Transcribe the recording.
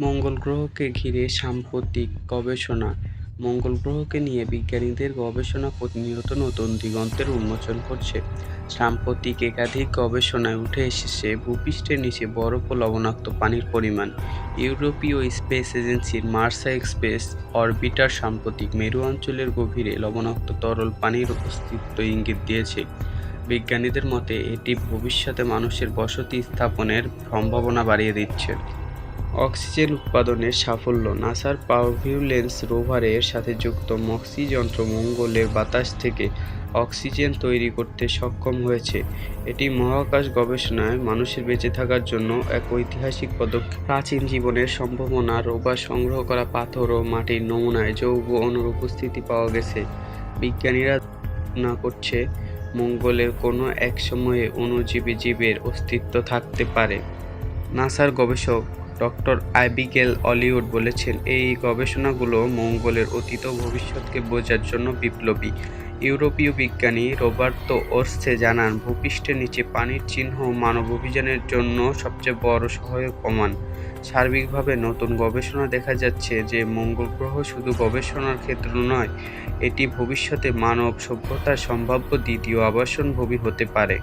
মঙ্গল গ্রহকে ঘিরে সাম্প্রতিক গবেষণা। মঙ্গল গ্রহকে নিয়ে বিজ্ঞানীদের গবেষণা প্রতিনিয়ত নতুন দিগন্তের উন্মোচন করছে। সাম্প্রতিক একাধিক গবেষণায় উঠে এসেছে, ভূপৃষ্ঠের নিচে বরফ ও লবণাক্ত পানির পরিমাণ। ইউরোপীয় স্পেস এজেন্সির মার্সা এক্সপ্রেস অরবিটার সাম্প্রতিক মেরু অঞ্চলের গভীরে লবণাক্ত তরল পানির অস্তিত্ব ইঙ্গিত দিয়েছে। বিজ্ঞানীদের মতে, এটি ভবিষ্যতে মানুষের বসতি স্থাপনের সম্ভাবনা বাড়িয়ে দিচ্ছে। অক্সিজেন উৎপাদনের সাফল্য। নাসার পারভিউলেন্স রোভারের সাথে যুক্ত মক্সি যন্ত্র মঙ্গলের বাতাস থেকে অক্সিজেন তৈরি করতে সক্ষম হয়েছে। এটি মহাকাশ গবেষণায় মানুষের বেঁচে থাকার জন্য এক ঐতিহাসিক পদক্ষেপ। প্রাচীন জীবনের সম্ভাবনা রোববার সংগ্রহ করা পাথর ও মাটির নমুনায় যৌগ অণুর উপস্থিতি পাওয়া গেছে। বিজ্ঞানীরা না করছে, মঙ্গলের কোনো এক সময়ে অণুজীবী জীবের অস্তিত্ব থাকতে পারে। নাসার গবেষক ডক্টর আইবিগেল অলিউড বলেছেন, এই গবেষণাগুলো মঙ্গলের অতীত ভবিষ্যৎকে বোঝার জন্য বিপ্লবী। ইউরোপীয় বিজ্ঞানী রোবার্তো ওর্সে জানান, ভূপৃষ্ঠের নিচে পানির চিহ্ন মানব অভিযানের জন্য সবচেয়ে বড় সহায়ক প্রমাণ। সার্বিকভাবে নতুন গবেষণা দেখা যাচ্ছে যে মঙ্গল গ্রহ শুধু গবেষণার ক্ষেত্র নয়, এটি ভবিষ্যতে মানব সভ্যতার সম্ভাব্য দ্বিতীয় আবাসন ভূমি হতে পারে।